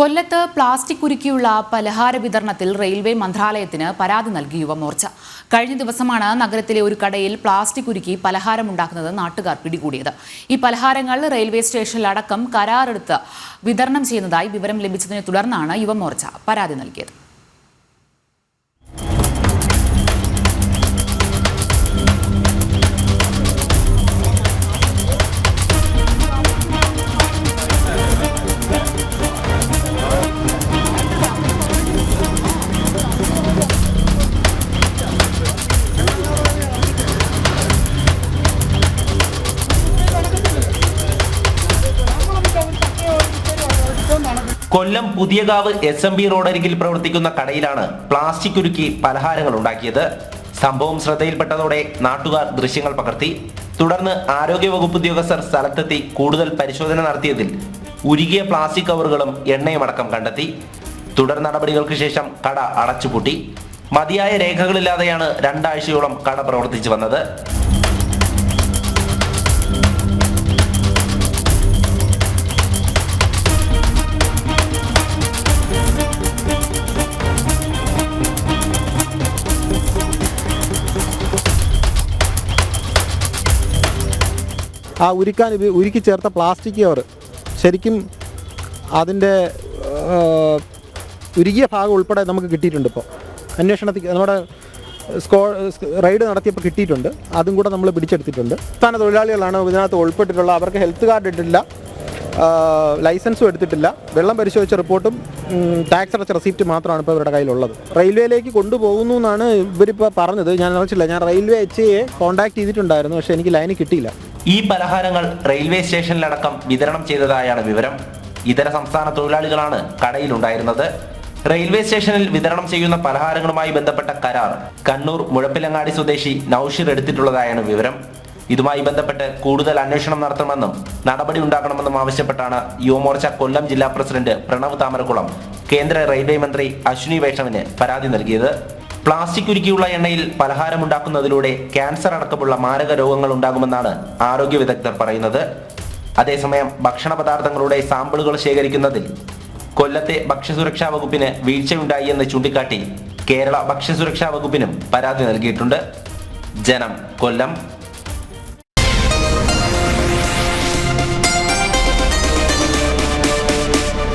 കൊല്ലത്ത് പ്ലാസ്റ്റിക് ഉരുക്കിയുള്ള പലഹാര വിതരണത്തിൽ റെയിൽവേ മന്ത്രാലയത്തിന് പരാതി നൽകി യുവമോർച്ച. കഴിഞ്ഞ ദിവസമാണ് നഗരത്തിലെ ഒരു കടയിൽ പ്ലാസ്റ്റിക് ഉരുക്കി പലഹാരമുണ്ടാക്കുന്നത് നാട്ടുകാർ പിടികൂടിയത്. ഈ പലഹാരങ്ങൾ റെയിൽവേ സ്റ്റേഷനിലടക്കം കരാറെടുത്ത് വിതരണം ചെയ്യുന്നതായി വിവരം ലഭിച്ചതിനെ തുടർന്നാണ് യുവമോർച്ച പരാതി നൽകിയത്. Kollam Puthiyakavu S M B റോഡരികിൽ പ്രവർത്തിക്കുന്ന കടയിലാണ് പ്ലാസ്റ്റിക് ഉരുക്കി പലഹാരങ്ങൾ ഉണ്ടാക്കിയത്. സംഭവം ശ്രദ്ധയിൽപ്പെട്ടതോടെ നാട്ടുകാർ ദൃശ്യങ്ങൾ പകർത്തി. തുടർന്ന് ആരോഗ്യവകുപ്പ് ഉദ്യോഗസ്ഥർ സ്ഥലത്തെത്തി കൂടുതൽ പരിശോധന നടത്തിയതിൽ ഉരുകിയ പ്ലാസ്റ്റിക് കവറുകളും എണ്ണയും അടക്കം കണ്ടെത്തി. തുടർ നടപടികൾക്ക് ശേഷം കട അടച്ചുപൂട്ടി. മതിയായ രേഖകളില്ലാതെയാണ് രണ്ടാഴ്ചയോളം കട പ്രവർത്തിച്ചു വന്നത്. ആ ഉരുക്കാൻ ഉരുക്കി ചേർത്ത പ്ലാസ്റ്റിക് കവർ. ശരിക്കും അതിന്റെ ഉരുകിയ ഭാഗം ഉൾപ്പെടെ നമുക്ക് കിട്ടിയിട്ടുണ്ട് ഇപ്പോൾ അന്വേഷണത്തിൽ നമ്മുടെ സ്കോ റൈഡ് നടത്തിയപ്പോൾ കിട്ടിയിട്ടുണ്ട്. അതും കൂടെ നമ്മൾ പിടിച്ചെടുത്തിട്ടുണ്ട്. സ്ഥാന തൊഴിലാളികളാണ് ഇതിനകത്ത് ഉൾപ്പെട്ടിട്ടുള്ള അവർക്ക് ഹെൽത്ത് കാർഡ് ഇട്ടിട്ടില്ല ലൈസൻസും എടുത്തിട്ടില്ല. വെള്ളം പരിശോധിച്ച റിപ്പോർട്ടും ടാക്സ് അടച്ച റെസിപ്റ്റ് മാത്രമാണ് ഇപ്പോൾ ഇവരുടെ കയ്യിലുള്ളത്. റെയിൽവേയിലേക്ക് കൊണ്ടുപോകുന്നു എന്നാണ് ഇവരിപ്പോൾ പറഞ്ഞത്. ഞാൻ അറിയിച്ചില്ല ഞാൻ റെയിൽവേ എച്ച് എയെ കോൺടാക്ട് ചെയ്തിട്ടുണ്ടായിരുന്നു പക്ഷേ എനിക്ക് ലൈന് കിട്ടിയില്ല. ഈ പലഹാരങ്ങൾ റെയിൽവേ സ്റ്റേഷനിലടക്കം വിതരണം ചെയ്തതായാണ് വിവരം. ഇതര സംസ്ഥാന തൊഴിലാളികളാണ് കടയിലുണ്ടായിരുന്നത്. റെയിൽവേ സ്റ്റേഷനിൽ വിതരണം ചെയ്യുന്ന പലഹാരങ്ങളുമായി ബന്ധപ്പെട്ട കരാർ കണ്ണൂർ മുഴപ്പിലങ്ങാടി സ്വദേശി നൌഷിർ എടുത്തിട്ടുള്ളതായാണ് വിവരം. ഇതുമായി ബന്ധപ്പെട്ട് കൂടുതൽ അന്വേഷണം നടത്തണമെന്നും നടപടി ഉണ്ടാക്കണമെന്നും ആവശ്യപ്പെട്ടാണ് യുവമോർച്ച കൊല്ലം ജില്ലാ പ്രസിഡന്റ് പ്രണവ് താമരക്കുളം കേന്ദ്ര റെയിൽവേ മന്ത്രി അശ്വിനി വൈഷ്ണവിന് പരാതി നൽകിയത്. പ്ലാസ്റ്റിക് ഉരുക്കിയുള്ള എണ്ണയിൽ പലഹാരം ഉണ്ടാക്കുന്നതിലൂടെ ക്യാൻസർ അടക്കമുള്ള മാരക രോഗങ്ങൾ ഉണ്ടാകുമെന്നാണ് ആരോഗ്യ വിദഗ്ധർ പറയുന്നത്. അതേസമയം ഭക്ഷണ പദാർത്ഥങ്ങളുടെ സാമ്പിളുകൾ ശേഖരിക്കുന്നതിൽ കൊല്ലത്തെ ഭക്ഷ്യസുരക്ഷാ വകുപ്പിന് വീഴ്ചയുണ്ടായി എന്ന് ചൂണ്ടിക്കാട്ടി കേരള ഭക്ഷ്യസുരക്ഷാ വകുപ്പിനും പരാതി നൽകിയിട്ടുണ്ട്. ജനം കൊല്ലം.